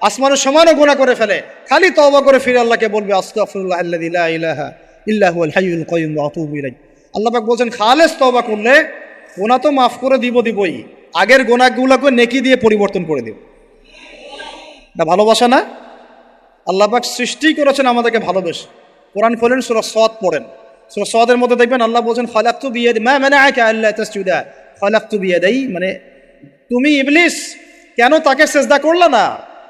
আসমানের সমানও গোনা করে ফেলে। খালি তওবা করে ফিরে আল্লাহকে বলবে, আস্তাগফিরুল্লাহ আল্লাযী লা ইলাহা আল্লাহ বলছেন, খালেস তওবা করলে গোনা তো মাফ করে দিব দিবই। আগের গোনাগুলোকে নেকি দিয়ে পরিবর্তন করে দিব। না ভালোবাসা না? আল্লাহ পাক সৃষ্টি করেছেন আমাদেরকে ভালোবেসে। কোরআন খোলেন সুরা সদ পড়েন। সুরা সদের মধ্যে দেখবেন আল্লাহ বলছেন, খলাক্তু বিয়ে মা মানে আকে আল্লাহ তসজুদা। খলাক্তু বিয়ে দেই মানে তুমি ইবলিস, কেন তাকে সেজদা করলে না?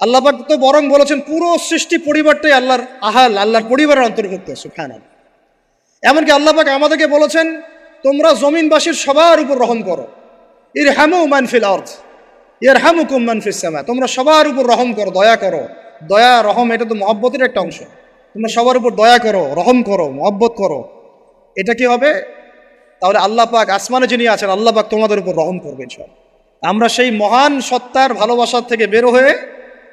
আল্লাহ পাক তো বরং বলেছেন, পুরো সৃষ্টি পরিবারটাই আল্লাহর আহাল, আল্লাহর পরিবারের অন্তর্ভুক্ত সুফান এমনকি আল্লাপাক আমাদেরকে বলেছেন, তোমরা জমিনবাসীর সবার উপর রহম করো। ইর হ্যামু মানফিল অর্থ ইয়ার হ্যামু কুম মানফিস সামা, তোমরা সবার উপর রহম করো, দয়া করো। দয়া, রহম, এটা তো মহব্বতের একটা অংশ। তোমরা সবার উপর দয়া করো, রহম করো, মহব্বত করো। এটা কি হবে? তাহলে আল্লাহ পাক আসমানে যিনি আছেন, আল্লাহ পাক তোমাদের উপর রহম করবে সব আমরা সেই মহান সত্তার ভালোবাসার থেকে বের হয়ে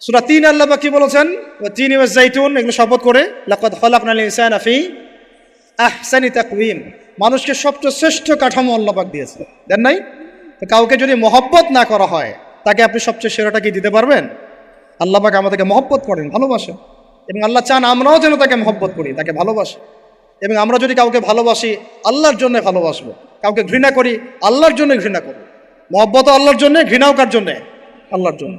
সুরা তিন আল্লাহ কি বলেছেন? তিন জাইতুন, এগুলো শপথ করে, লাকাদ খলাকনাল ইনসান আফি আহসানি তাকওয়িম। মানুষকে সবচেয়ে শ্রেষ্ঠ কাঠামো আল্লাহ পাক দিয়েছে। দেন নাই? তো কাউকে যদি মহব্বত না করা হয়, তাকে আপনি সবচেয়ে সেরাটা কি দিতে পারবেন? আল্লাহ পাক আমাদেরকে মহব্বত করেন, ভালোবাসে। এবং আল্লাহ চান আমরাও যেন তাকে মহব্বত করি, তাকে ভালোবাসি। এবং আমরা যদি কাউকে ভালোবাসি, আল্লাহর জন্য ভালোবাসবো। কাউকে ঘৃণা করি, আল্লাহর জন্য ঘৃণা করি। মহব্বত আল্লাহর জন্য, ঘৃণাও কার জন্যে? আল্লাহর জন্য।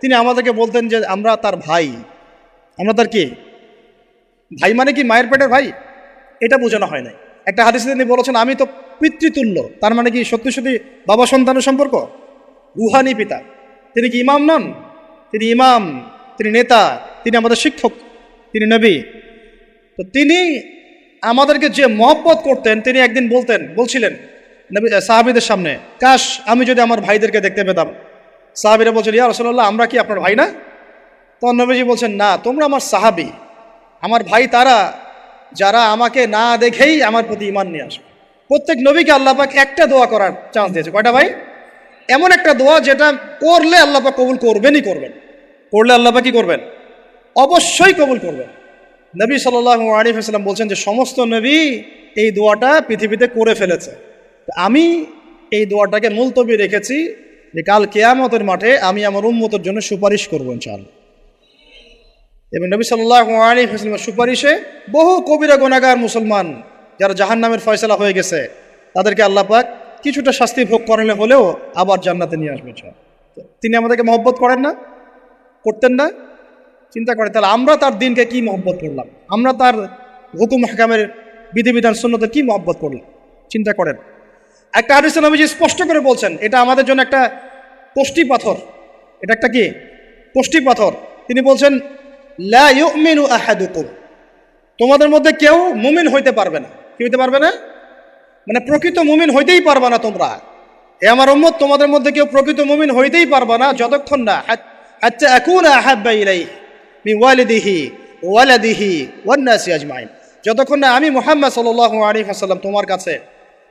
তিনি আমাদেরকে বলতেন যে আমরা তার ভাই। আমরা তার কে? ভাই মানে কি মায়ের পেটের ভাই? এটা বোঝানো হয় নাই। একটা হাদিসে তিনি বলেছেন, আমি তো পিতৃতুল্য। তার মানে কি সত্যি সত্যি বাবা সন্তানের সম্পর্ক? রুহানি পিতা। তিনি কি ইমাম নন? তিনি ইমাম, তিনি নেতা, তিনি আমাদের শিক্ষক, তিনি নবী। তো তিনি আমাদেরকে যে মহব্বত করতেন, তিনি একদিন বলতেন, বলছিলেন, নবী, সাহাবিদের সামনে, কাশ, আমি যদি আমার ভাইদেরকে দেখতে পেতাম সাহাবিরা বলছেন, ইয়া রসল্লাহ আমরা কি আপনার ভাই না? তখন নবীজি বলছেন, না, তোমরা আমার সাহাবি। আমার ভাই তারা, যারা আমাকে না দেখেই আমার প্রতি ইমান নিয়ে আসবে। প্রত্যেক নবীকে আল্লাপাক একটা দোয়া করার চান্স দিয়েছে। কয়টা ভাই? এমন একটা দোয়া যেটা করলে আল্লাপাক কবুল করবেনই করবেন। করলে আল্লাপাক কি করবেন? অবশ্যই কবুল করবেন। নবী সাল্লাহ আলিফাল্লাম বলছেন যে, সমস্ত নবী এই দোয়াটা পৃথিবীতে করে ফেলেছে। আমি এই দোয়াটাকে মুলতবি রেখেছি যে কাল কেয়ামতের মাঠে আমি আমার উন্মতের জন্য সুপারিশ করব ইনশাআল্লাহ। এবং নবী সাল্লাহ সুপারিশে বহু কবিরা গোনাগার মুসলমান যারা জাহান নামের ফয়সলা হয়ে গেছে, তাদেরকে আল্লাহ পাক কিছুটা শাস্তি ভোগ করালে হলেও আবার জান্নাতে নিয়ে আসবে। তিনি আমাদেরকে মহব্বত করেন না, করতেন না, চিন্তা করে তাহলে আমরা তার দিনকে কি মহব্বত করলাম? আমরা তার হুকুম হাকামের বিধিবিধান শূন্যদের কি মহব্বত করলাম? চিন্তা করেন। একটা হাদিসে নবীজি স্পষ্ট করে বলছেন, এটা আমাদের জন্য একটা কোষ্টি পাথর। এটা একটা কি? কোষ্টি পাথর। তিনি বলছেন, লা ইউমিনু আহাদুকুম। তোমাদের মধ্যে কেউ মুমিন হইতে পারবে না। কি হইতে পারবে না? মানে প্রকৃত মুমিন হইতেই পারবে না তোমরা। এ আমার উম্মত, তোমাদের মধ্যে কেউ প্রকৃত মুমিন হইতেই পারবে না, যতক্ষণ না। হাত্তা আকুনা আহাব্বা মিন ওয়ালিদিহি, ওয়ালাদিহি ওয়ান নাসি আজমাইন। যতক্ষণ না আমি মোহাম্মদ সাল্লাল্লাহু আলাইহি ওয়াসাল্লাম তোমার কাছে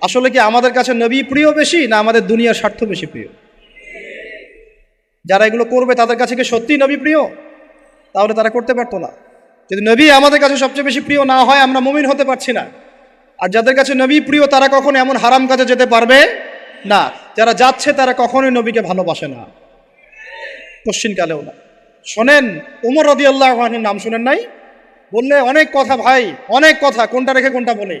আসলে কি আমাদের কাছে নবী প্রিয় বেশি না আমাদের দুনিয়ার স্বার্থ বেশি প্রিয়? যারা এগুলো করবে, তাদের কাছে কি সত্যিই নবী প্রিয়? তাহলে তারা করতে পারতো না। যদি নবী আমাদের কাছে সবচেয়ে বেশি প্রিয় না হয়, আমরা মুমিন হতে পারছি না। আর যাদের কাছে নবী প্রিয়, তারা কখনো এমন হারাম কাজে যেতে পারবে না। যারা যাচ্ছে, তারা কখনোই নবীকে ভালোবাসে না। পশ্চিমকালেও না। শোনেন, উমর রদি আল্লাহ নাম শোনেন নাই? বললে অনেক কথা ভাই, অনেক কথা। কোনটা রেখে কোনটা বলে?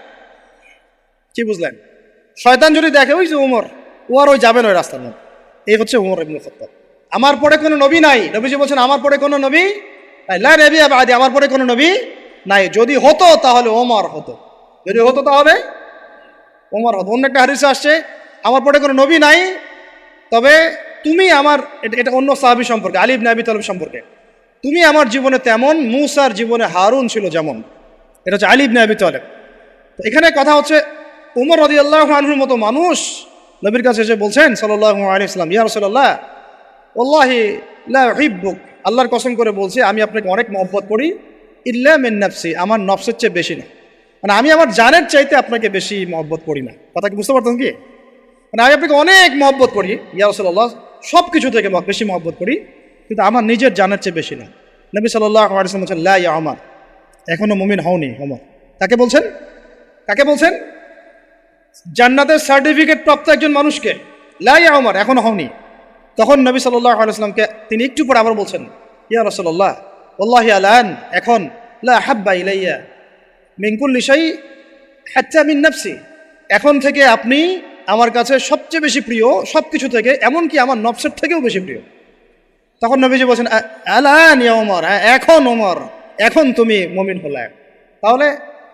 কি বুঝলেন? শয়তান যদি দেখে, ওই যে উমর, ও আর ওই যাবেন ওই রাস্তার মধ্যে। এই হচ্ছে উমর ইবনুল খত্তাব। আমার পরে কোনো নবী নাই। নবীজি বলছেন, আমার পরে কোনো নবী লা নবী আমার পরে কোনো নবী নাই। যদি হতো, তাহলে ওমর হতো। যদি হতো, তাহলে ওমর হতো। অন্য একটা হারিসে আসছে, আমার পরে কোনো নবী নাই, তবে তুমি আমার এটা- এটা অন্য সাহাবি সম্পর্কে আলিব নাবি তলব সম্পর্কে। তুমি আমার জীবনে তেমন, মুসার জীবনে হারুন ছিল যেমন। এটা হচ্ছে আলিব নাবি তলেব। তো এখানে কথা হচ্ছে উমর রদি আল্লাহ আনহুর মতো মানুষ নবীর কাছে এসে বলছেন সাল্লাহ আলী ইসলাম ইয়া রসল্লাহ ওল্লাহি হিব্বুক আল্লাহর কসম করে বলছি, আমি আপনাকে অনেক মহব্বত করি, ইল্লা মিন নাফসি, আমার নফসের চেয়ে বেশি না। মানে আমি আমার জানের চাইতে আপনাকে বেশি মহব্বত করি না। কথা কি বুঝতে পারতাম কি? মানে আমি আপনাকে অনেক মহব্বত করি, ইয়া রসল্লাহ সব কিছু থেকে বেশি মহব্বত করি, কিন্তু আমার নিজের জানের চেয়ে বেশি না। নবী সাল্লাহ আলিয়াল্লাম বলছেন, লা ইয়া আমার এখনও মুমিন হওনি অমর কাকে বলছেন? কাকে বলছেন? জান্নাতের সার্টিফিকেট প্রাপ্ত একজন মানুষকে লাই আমার এখনও হওনি। তখন নবী সাল্লাহ আলাইসলামকে তিনি একটু পরে আবার বলছেন, ইয়া রসল্লাহ আল্লাহ আলান এখন লা হাব্বা ইলাইয়া মিঙ্কুল লিসাই হাচ্চা মিন এখন থেকে আপনি আমার কাছে সবচেয়ে বেশি প্রিয় সব কিছু থেকে, এমনকি আমার নফসের থেকেও বেশি প্রিয়। তখন নবীজি বলছেন, "আ- আলান ইয়া ওমর হ্যাঁ এখন ওমর এখন তুমি মমিন হলে। তাহলে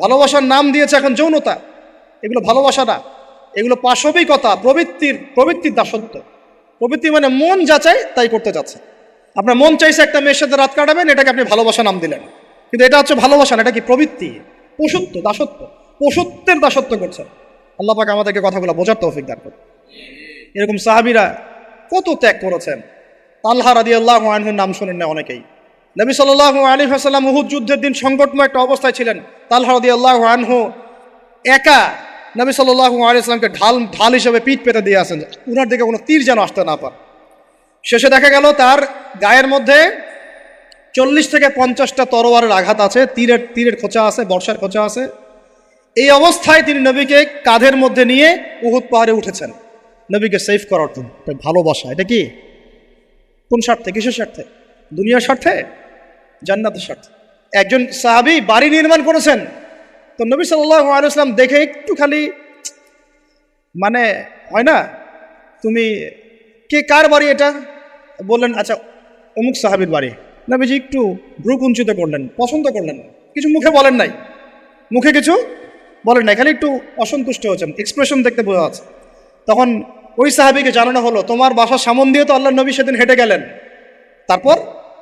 ভালোবাসার নাম দিয়েছে এখন যৌনতা। এগুলো ভালোবাসা না। এগুলো পাশবিকতা, প্রবৃত্তির প্রবৃত্তির দাসত্ব। প্রবৃত্তি মানে মন যা চায় তাই করতে যাচ্ছে। আপনার মন চাইছে একটা মেয়ের সাথে রাত কাটাবেন, এটাকে আপনি ভালোবাসা নাম দিলেন। কিন্তু এটা হচ্ছে ভালোবাসা না, এটা কি প্রবৃত্তি? পশুত্ব, দাসত্ব। পশুত্বের দাসত্ব করছে। আল্লাহ পাক আমাদেরকে কথাগুলো বোঝার তৌফিক দান করে এরকম সাহাবিরা কত ত্যাগ করেছেন। তাল্হা রাদি আল্লাহ আনহুর নাম শোনেন না অনেকেই। নবী সাল্লাহ আলী হাসাল্লাম উহুদ যুদ্ধের দিন সংকটময় একটা অবস্থায় ছিলেন। তাল্হা রাদি আল্লাহ আনহু একা নবী সাল্লাহ আলিয়াকে ঢাল ঢাল হিসেবে পিঠ পেতে দিয়ে আসেন। উনার দিকে কোনো তীর যেন আসতে না পারে। শেষে দেখা গেল তার গায়ের মধ্যে চল্লিশ থেকে পঞ্চাশটা তরোয়ারের আঘাত আছে। তীরের তীরের খোঁচা আছে, বর্ষার খোঁচা আছে। এই অবস্থায় তিনি নবীকে কাঁধের মধ্যে নিয়ে উহুদ পাহাড়ে উঠেছেন। নবীকে সেভ করার জন্য। ভালোবাসা। এটা কি? কোন স্বার্থে? কিসের স্বার্থে? দুনিয়ার স্বার্থে? জান্নাতের স্বার্থে একজন সাহাবি বাড়ি নির্মাণ করেছেন। তো নবী সাল্লাহ দেখে একটু খালি মানে হয় না? তুমি কে, কার বাড়ি এটা? বললেন আচ্ছা অমুক সাহাবির বাড়ি। নবীজি একটু ভ্রু কুঞ্চিত করলেন, পছন্দ করলেন। কিছু মুখে বলেন নাই। মুখে কিছু বলেন নাই, খালি একটু অসন্তুষ্ট হয়েছেন। এক্সপ্রেশন দেখতে বোঝা যাচ্ছে। তখন ওই সাহাবিকে জানানো হলো, তোমার বাসার সামন দিয়ে তো আল্লাহ নবী সেদিন হেঁটে গেলেন। তারপর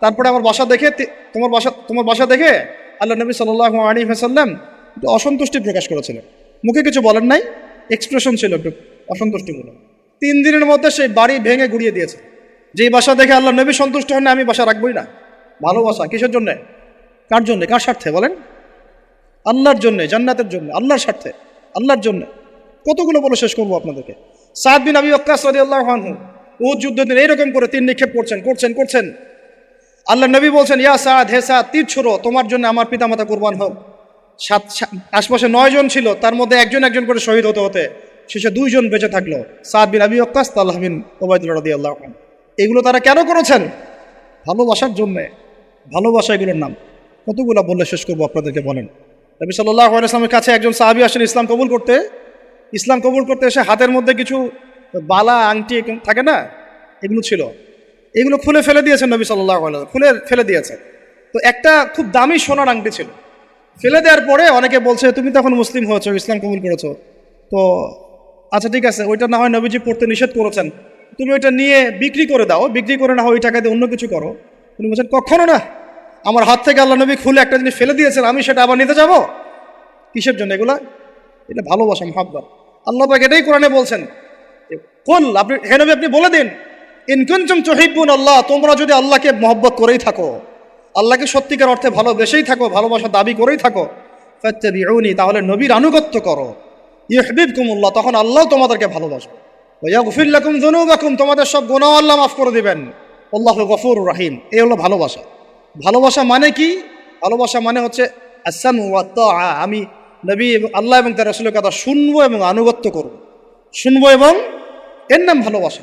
তারপরে আমার বাসা দেখে তোমার বাসা তোমার বাসা দেখে আল্লাহ নবী সাল্লাহ আলী হাসাল্লাম একটু অসন্তুষ্টি প্রকাশ করেছিলেন। মুখে কিছু বলেন নাই এক্সপ্রেশন ছিল একটু অসন্তুষ্টিমূলক। তিন দিনের মধ্যে সেই বাড়ি ভেঙে গুড়িয়ে দিয়েছে। যেই বাসা দেখে আল্লাহ নবী সন্তুষ্ট হন না, আমি বাসা রাখবই না। ভালোবাসা কিসের জন্যে? কার জন্যে? কার স্বার্থে বলেন? আল্লাহর জন্য, জান্নাতের জন্য, আল্লাহর স্বার্থে, আল্লাহর জন্য। কতগুলো বলে শেষ করব আপনাদেরকে? সাদ বিন আবি অক্কাস আল্লাহ ও যুদ্ধ দিন এইরকম করে তিন নিক্ষেপ করছেন করছেন করছেন। আল্লাহ নবী বলছেন, ইয়া সাদ, হে সাদ, তীর ছোড়ো, তোমার জন্য আমার পিতামাতা কোরবান হোক। সাত আশপাশে নয় জন ছিল, তার মধ্যে একজন একজন করে শহীদ হতে হতে শেষে দুইজন বেঁচে থাকল। সাদ বিন আবি অক্কাস তাল্লাহ বিন ওবায়দুল্লাহ রদি আল্লাহ এগুলো তারা কেন করেছেন? ভালোবাসার জন্যে। ভালোবাসা এগুলোর নাম। কতগুলো বললে শেষ করব আপনাদেরকে বলেন। নবী সাল্লাহ ইসলামের কাছে একজন সাহাবি আসেন ইসলাম কবুল করতে? ইসলাম কবুল করতে এসে হাতের মধ্যে কিছু বালা, আংটি থাকে না, এগুলো ছিল। এগুলো খুলে ফেলে দিয়েছেন নবী সাল্লাহ খুলে ফেলে দিয়েছেন। তো একটা খুব দামি সোনার আংটি ছিল। ফেলে দেওয়ার পরে অনেকে বলছে, তুমি তখন মুসলিম হয়েছো, ইসলাম কবুল করেছ। তো আচ্ছা ঠিক আছে, ওইটা না হয় নবীজি পড়তে নিষেধ করেছেন। তুমি ওইটা নিয়ে বিক্রি করে দাও। বিক্রি করে না হয় ওই টাকা দিয়ে অন্য কিছু করো। তিনি বলছেন, কখনো না। আমার হাত থেকে আল্লাহ নবী খুলে একটা জিনিস ফেলে দিয়েছেন, আমি সেটা আবার নিতে যাব? কিসের জন্য এগুলা? এটা ভালোবাসা, মহাব্বত। আল্লাহ পাক এটাই কোরআনে বলছেন কোন আপনি, হে নবী, আপনি বলে দিন। ইনকুনচুম চহিবুন আল্লাহ, তোমরা যদি আল্লাহকে মহব্বত করেই থাকো, আল্লাহকে সত্যিকার অর্থে ভালোবেসেই থাকো, ভালোবাসা দাবি করেই থাকো, ফাত্তাবিউনি, তাহলে নবীর আনুগত্য করো। ইউহিবকুমুল্লাহ তখন আল্লাহ তোমাদেরকে ভালোবাসো ভালোবাসবে ওয়াগফির লাকুম যুনুবাকুম, তোমাদের সব গুনাহ আল্লাহ মাফ করে দিবেন। আল্লাহ গফুর রাহিম, এই হলো ভালোবাসা। ভালোবাসা মানে কি? ভালোবাসা মানে হচ্ছে আসান আমি নবী এবং আল্লাহ এবং তার রসুলের কথা শুনব এবং আনুগত্য করব। শুনব এবং এর নাম ভালোবাসা।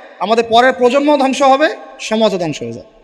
আমাদের পরের প্রজন্ম ধ্বংস হবে সমাজও ধ্বংস হয়ে যাবে।